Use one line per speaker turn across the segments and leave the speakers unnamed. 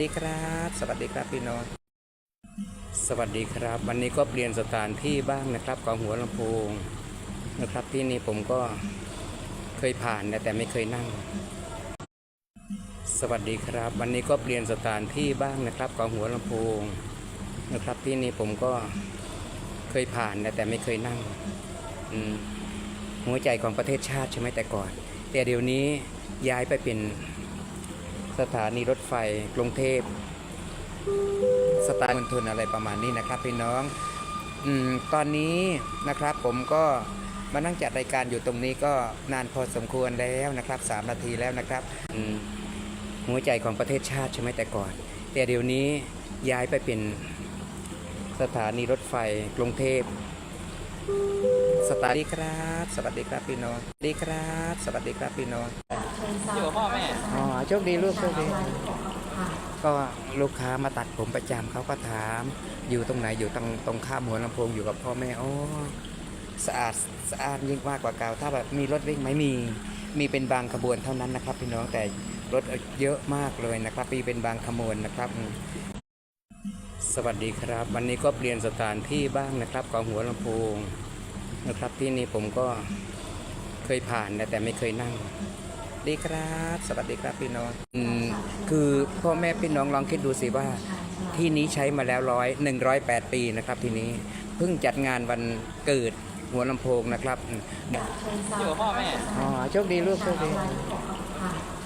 สวัสดีครับ สวัสดีครับพี่น้อง สวัสดีครับ วันนี้ก็เปลี่ยนสถานที่บ้างนะครับของหัวลำโพงนะครับที่นี่ผมก็เคยผ่านนะแต่ไม่เคยนั่ง สวัสดีครับ วันนี้ก็เปลี่ยนสถานที่บ้างนะครับของหัวลำโพงนะครับที่นี่ผมก็เคยผ่านนะแต่ไม่เคยนั่งหัวใจของประเทศชาติใช่ไหมแต่ก่อน แต่เดี๋ยวนี้ย้ายไปเป็น สถานีรถไฟกรุงเทพสไตล์มณฑลอะไรประมาณนี้นะครับพี่น้องอตอนนี้นะครับผมก็มานั่งจัดรายการอยู่ตรงนี้ก็นานพอสมควรแล้วนะครับสามนาทีแล้วนะครับหัวใจของประเทศชาติใช่ไหมแต่ก่อน แต่เดี๋ยวนี้ย้ายไปเป็นสถานีรถไฟกรุงเทพสวัสดีครับ สวัสดีครับพี่น้องสวัสดีครับ สวัสดีครับพี่น้อง
อยู่กับพ่อแม่
อ๋อโชคดีลูกโชคดี ก็ลูกค้ามาตัดผมประจำเขาก็ถาม อยู่ตรงไหนอยู่ตรงตรงข้ามหัวลำโพงอยู่กับพ่อแม่โอ้สะอาดสะอาดยิ่งมากกว่าเก่าถ้าแบบมีรถวิ่งไหมมี มีเป็นบางขบวนเท่านั้นนะครับ พี่น้องแต่รถเยอะมากเลยนะครับมีเป็นบางขบวนนะครับอืมสวัสดีครับ วันนี้ก็เปลี่ยนสถานที่บ้างนะครับของหัวลำโพงนะครับที่นี่ผมก็เคยผ่านนะแต่ไม่เคยนั่ง ดีครับ สวัสดีครับพี่น้องอืมคือพ่อแม่พี่น้องลองคิดดูสิว่า ที่นี้ใช้มาแล้วร้อยหนึ่งร้อยแปดปีนะครับ ที่นี้เพิ่งจัดงานวันเกิดหัวลำโพงนะครับอืม
อยู่กับพ่อแม่
อ๋อโชคดีลูกโชคดี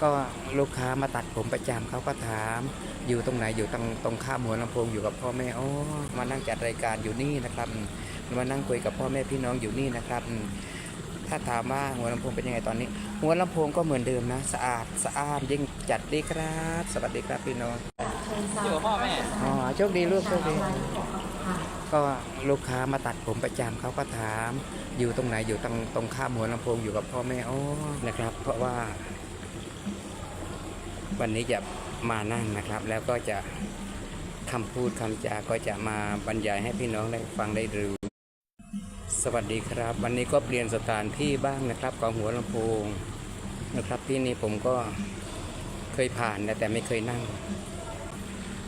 ก็ลูกค้ามาตัดผมประจำเขาก็ถาม อยู่ตรงไหนอยู่ตรงตรงข้ามหัวลำโพงอยู่กับพ่อแม่โอ้มานั่งจัดรายการอยู่นี่นะครับอืมมานั่งคุยกับพ่อแม่พี่น้องอยู่นี่นะครับอืม ถ้าถามว่าหัวลำโพงเป็นยังไงตอนนี้ หัวลำโพงก็เหมือนเดิมนะ สะอาดสะอาดยิ่งจัดดีครับ สวัสดีครับพี่น้อง
อยู่กับพ่อแม่
อ๋อโชคดีลูกโชคดี ก็ลูกค้ามาตัดผมประจำเขาก็ถาม อยู่ตรงไหนอยู่ตรงตรงข้ามหัวลำโพงอยู่กับพ่อแม่โอ้นะครับ เพราะว่า วันนี้จะมานั่งนะครับ แล้วก็จะคำพูดคำจาก็จะมาบรรยายให้พี่น้องได้ฟังได้รู้ สวัสดีครับ วันนี้ก็เปลี่ยนสถานที่บ้างนะครับของหัวลำโพงนะครับที่นี่ผมก็เคยผ่านนะแต่ไม่เคยนั่ง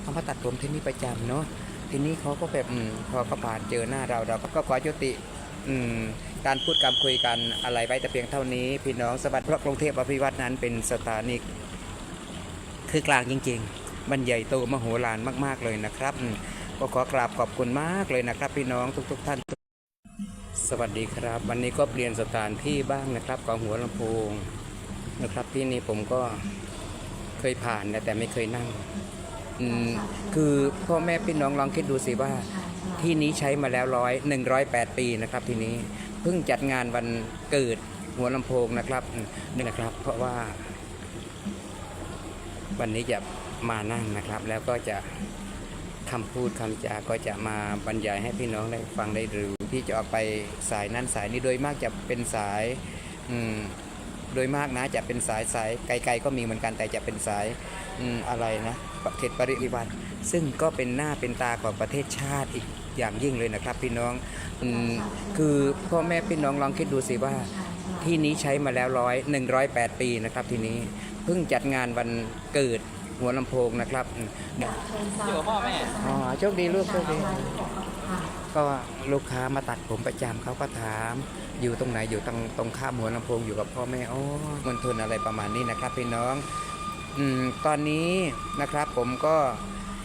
เขามาตัดผมที่นี่ประจำเนาะทีนี้เขาก็แบบพอเขาผ่านเจอหน้าเราเราก็ขอจุติการพูดการคุยกันอะไรไว้แต่เพียงเท่านี้ พี่น้องสวัสดิ์เพราะกรุงเทพอภิวัตนั้นเป็นสถานีคือกลางจริงๆมันใหญ่โตมโหฬารมากๆเลยนะครับ ก็ขอกราบขอบคุณมากเลยนะครับ พี่น้องทุก ๆ ท่าน สวัสดีครับ วันนี้ก็เปลี่ยนสถานที่บ้างนะครับของหัวลำโพงนะครับ ที่นี่ผมก็เคยผ่านนะแต่ไม่เคยนั่งอืมคือพ่อแม่พี่น้องลองคิดดูสิว่า ที่นี้ใช้มาแล้วร้อยหนึ่งร้อยแปดปีนะครับ ที่นี้เพิ่งจัดงานวันเกิดหัวลำโพงนะครับอืมนี่นะครับ เพราะว่า วันนี้จะมานั่งนะครับ แล้วก็จะ คำพูดคำจาก็จะมาบรรยายให้พี่น้องได้ฟังได้รู้ที่จะออกไปสายนั้นสายนี้โดยมากจะเป็นสายโดยมากนะจะเป็นสายสายไกล ๆ ก็มีเหมือนกันแต่จะเป็นสายออะไรนะเขตปริวัติ ซึ่งก็เป็นหน้าเป็นตาของประเทศชาติอีกอย่างยิ่งเลยนะครับ พี่น้องอคือพ่อแม่พี่น้องลองคิดดูสิว่า ที่นี้ใช้มาแล้วร้อยหนึ่งร้อยแปดปีนะครับ ที่นี้เพิ่งจัดงานวันเกิด หัวลำโพงนะครับอืม
อยู่กับพ่อแม่
อ๋อโชคดีลูกโชคดี ก็ลูกค้ามาตัดผมประจำเขาก็ถาม อยู่ตรงไหนอยู่ตรงตรงข้ามหัวลำโพงอยู่กับพ่อแม่โอ้มณฑลอะไรประมาณนี้นะครับพี่น้องอืมตอนนี้นะครับผมก็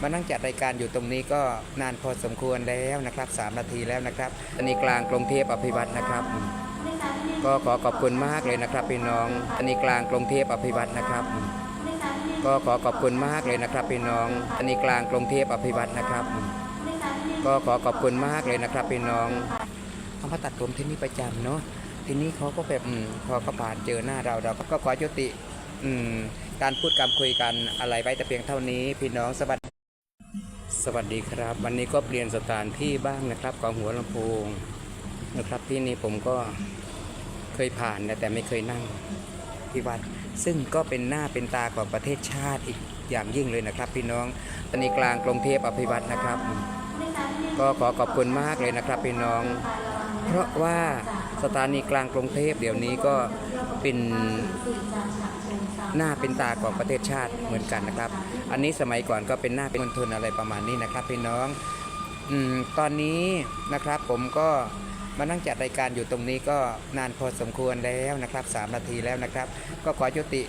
มานั่งจัดรายการอยู่ตรงนี้ก็นานพอสมควรแล้วนะครับสามนาทีแล้วนะครับตอนนี้กลางกรุงเทพอภิวัตนะครับอืมก็ขอขอบคุณมากเลยนะครับพี่น้องตอนนี้กลางกรุงเทพอภิวัตนะครับอืม ก็ขอขอบคุณมากเลยนะครับพี่น้องตอนนี้กลางกรุงเทพอภิวัตนะครับ ก็ขอขอบคุณมากเลยนะครับพี่น้องเขามาตัดผมที่นี่ประจำเนาะทีนี้เขาก็แบบพอเขาผ่านเจอหน้าเราเราก็ขอจุติอืมการพูดการคุยกันอะไรไว้แต่เพียงเท่านี้พี่น้องสวัสดีสวัสดีครับ วันนี้ก็เปลี่ยนสถานที่บ้างนะครับของหัวลำโพงนะครับที่นี่ผมก็เคยผ่านแต่ไม่เคยนั่งที่วัด ซึ่งก็เป็นหน้าเป็นตาของประเทศชาติอีกอย่างยิ่งเลยนะครับ พี่น้องตอนนี้กลางกรุงเทพอภิวัตนะครับ ก็ขอขอบคุณมากเลยนะครับพี่น้อง เพราะว่าสถานีกลางกรุงเทพเดี๋ยวนี้ก็เป็นหน้าเป็นตาของประเทศชาติเหมือนกันนะครับ อันนี้สมัยก่อนก็เป็นหน้าเป็นมณฑลอะไรประมาณนี้นะครับพี่น้องอตอนนี้นะครับผมก็ มานั่งจัดรายการอยู่ตรงนี้ก็นานพอสมควรแล้วนะครับสามนาทีแล้วนะครับ ก็ขอยุติ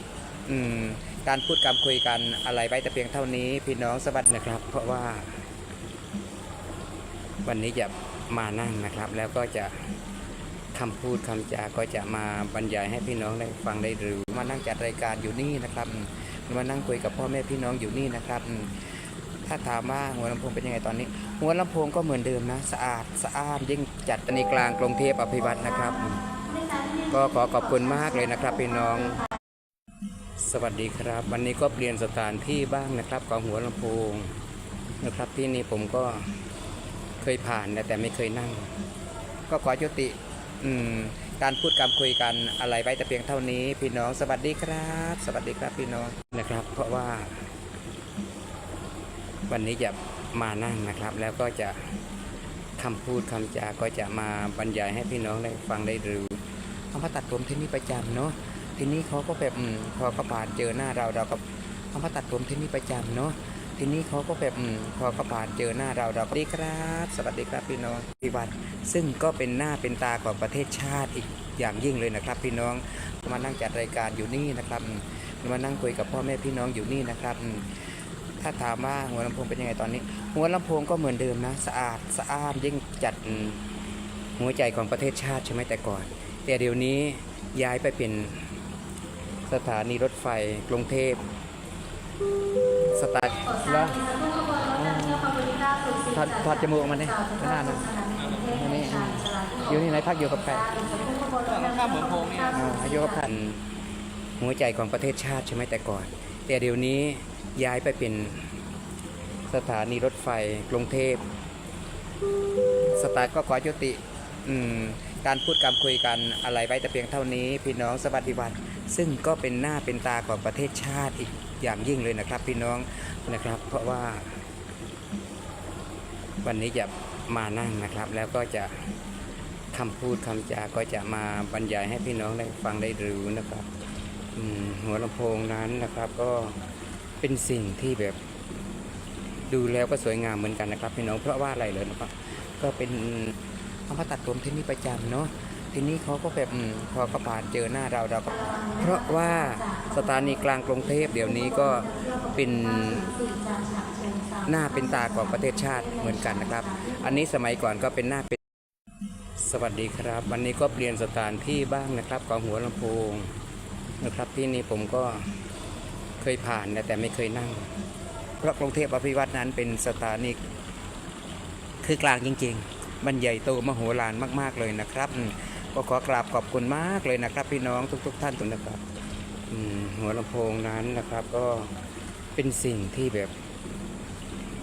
อืมการพูดการคุยกันอะไรไว้แต่เพียงเท่านี้ พี่น้องสวัสดีนะครับ เพราะว่า วันนี้จะมานั่งนะครับ แล้วก็จะคำพูดคำจาก็จะมาบรรยายให้พี่น้องได้ฟังได้หรือมานั่งจัดรายการอยู่นี่นะครับมานั่งคุยกับพ่อแม่พี่น้องอยู่นี่นะครับ ถ้าถามว่าหัวลำโพงเป็นยังไงตอนนี้ หัวลำโพงก็เหมือนเดิมนะ สะอาดสะอ้านยิ่งจัดในกลางกรุงเทพอภิวัตนะครับ ก็ขอขอบคุณมากเลยนะครับพี่น้อง สวัสดีครับ วันนี้ก็เปลี่ยนสถานที่บ้างนะครับของหัวลำโพงนะครับที่นี่ผมก็เคยผ่านนะแต่ไม่เคยนั่ง ก็ขอยุติการพูดการคุยกันอะไรไว้แต่เพียงเท่านี้ พี่น้องสวัสดีครับ สวัสดีครับพี่น้องนะครับ เพราะว่า วันนี้จะมานั่งนะครับ แล้วก็จะคำพูดคำจาก็จะมาบรรยายให้พี่น้องได้ฟังได้รู้เขามาตัดผมที่นี่ประจำเนาะทีนี้เขาก็แบบพอเขาผ่านเจอหน้าเราเราก็เขามาตัดผมที่นี่ประจำเนาะทีนี้เขาก็แบบพอเขาผ่านเจอหน้าเราเราก็สวัสดีครับ สวัสดีครับพี่น้องพิวัตรซึ่งก็เป็นหน้าเป็นตาของประเทศชาติอีกอย่างยิ่งเลยนะครับ พี่น้องมานั่งจัดรายการอยู่นี่นะครับมานั่งคุยกับพ่อแม่พี่น้องอยู่นี่นะครับ ถ้าถามว่าหัวลำโพงเป็นยังไงตอนนี้ หัวลำโพงก็เหมือนเดิมนะ สะอาดสะอ้านยิ่งจัดอืมหัวใจของประเทศชาติใช่ไหมแต่ก่อน แต่เดี๋ยวนี้ย้ายไปเป็นสถานีรถไฟกรุงเทพสตาร์ทแล้วถอดถอดจมูกออกมาดิไม่น่านะอันนี้อืมอยู่ที่ไหนพักอยู่กับใคร
ข้ามเหมือนโพงเนี่ย
อ่าอยู่กับพันหัวใจของประเทศชาติใช่ไหมแต่ก่อน แต่เดี๋ยวนี้ ย้ายไปเป็นสถานีรถไฟกรุงเทพ สตาร์ก็ขอยุติการพูดการคุยกันอะไรไว้แต่เพียงเท่านี้ พี่น้องสวัสดิวัตรซึ่งก็เป็นหน้าเป็นตาของประเทศชาติอีกอย่างยิ่งเลยนะครับ พี่น้องนะครับ เพราะว่า วันนี้จะมานั่งนะครับ แล้วก็จะคำพูดคำจาก็จะมาบรรยายให้พี่น้องได้ฟังได้รู้นะครับหัวลำโพงนั้นนะครับก็ เป็นสิ่งที่แบบดูแล้วก็สวยงามเหมือนกันนะครับพี่น้องเพราะว่าอะไรเลยนะครับ ก็เป็นเขามาตัดผมที่นี่ประจำเนาะทีนี้เขาก็แบบพอเขาผ่านเจอหน้าเราเราก็เพราะว่าสถานีกลางกรุงเทพเดี๋ยวนี้ก็เป็นหน้าเป็นตาของประเทศชาติเหมือนกันนะครับ อันนี้สมัยก่อนก็เป็นหน้าเป็นสวัสดีครับ วันนี้ก็เปลี่ยนสถานที่บ้างนะครับ ของหัวลำโพงนะครับที่นี่ผมก็ เคยผ่านนะแต่ไม่เคยนั่ง เพราะกรุงเทพอภิวัตนั้นเป็นสถานีคือกลางจริงๆ มันใหญ่โตมโหฬารมากๆเลยนะครับ ก็ขอกราบขอบคุณมากเลยนะครับ พี่น้องทุก ๆ ท่านทุกนะครับอืมหัวลำโพงนั้นนะครับก็เป็นสิ่งที่แบบ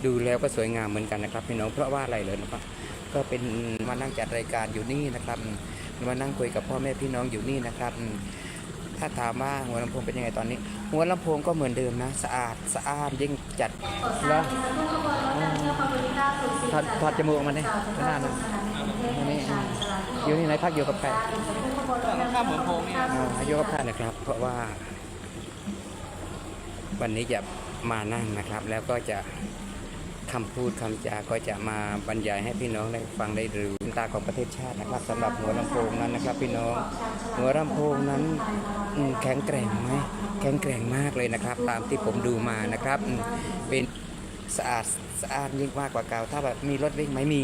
ดูแล้วก็สวยงามเหมือนกันนะครับ พี่น้องเพราะว่าอะไรเลยนะครับ ก็เป็นมานั่งจัดรายการอยู่นี่นะครับมานั่งคุยกับพ่อแม่พี่น้องอยู่นี่นะครับ ถ้าถามว่าหัวลำโพงเป็นยังไงตอนนี้ หัวลำโพงก็เหมือนเดิมนะ สะอาดสะอ้านยิ่งจัดแล้วถอดถอดจมูกออกมาดิไม่น่านะอันนี้อืมอยู่ที่ไหนพักอยู่กับใคร
ข้ามเหมือนโพงเนี่ย
อ่าอายุกับท่านนะครับ เพราะว่า วันนี้จะมานั่งนะครับ แล้วก็จะ คำพูดคำจาก็จะมาบรรยายให้พี่น้องได้ฟังได้รู้ตาของประเทศชาตินะครับสำหรับหัวลำโพงนั้นนะครับ พี่น้องหัวลำโพงนั้นแข็งแกร่งไหมแข็งแกร่งมากเลยนะครับ ตามที่ผมดูมานะครับเป็นสะอาดสะอาดยิ่งมากกว่าเก่าถ้าแบบมีรถวิ่งไหมมี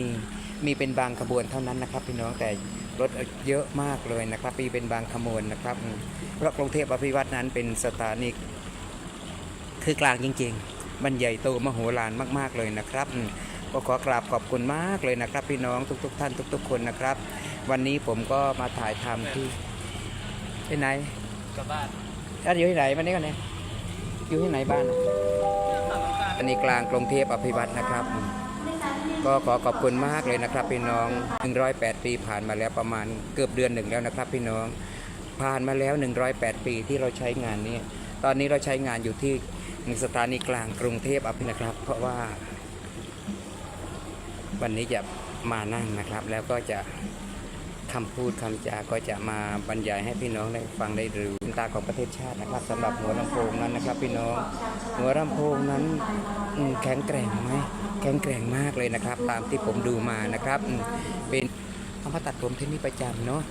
มีเป็นบางขบวนเท่านั้นนะครับ พี่น้องแต่รถเยอะมากเลยนะครับมีเป็นบางขบวนนะครับเพราะกรุงเทพอภิวัตนั้นเป็นสถานีคือกลางจริง ๆ มันใหญ่โตมโหฬารมาก ๆ เลยนะครับอืมก็ขอกราบขอบคุณมากเลยนะครับ พี่น้องทุก ๆ ท่านทุก ๆ คนนะครับ วันนี้ผมก็มาถ่ายทำที่ที่ไหน
กลับบ้าน
ท่านอยู่ที่ไหนวันนี้กันเนี่ยอยู่ที่ไหนบ้านอันนี้กลางกรุงเทพอภิวัตนะครับอืมก็ขอขอบคุณมากเลยนะครับ พี่น้อง 108 ปีผ่านมาแล้วประมาณเกือบเดือนหนึ่งแล้วนะครับ พี่น้องผ่านมาแล้ว 108 ปีที่เราใช้งานนี้ ตอนนี้เราใช้งานอยู่ที่ สถานีกลางกรุงเทพอภินะครับ เพราะว่า วันนี้จะมานั่งนะครับ แล้วก็จะคคำพูดคำจาก็จะมาบรรยายให้พี่น้องได้ฟังได้รู้ตาของประเทศชาตินะครับสำหรับหัวลำโพงนั้นนะครับ พี่น้องหัวลำโพงนั้นแข็งแกร่งไหมแข็งแกร่งมากเลยนะครับ ตามที่ผมดูมานะครับ เป็นเขามาตัดผมที่นี่ประจำเนาะ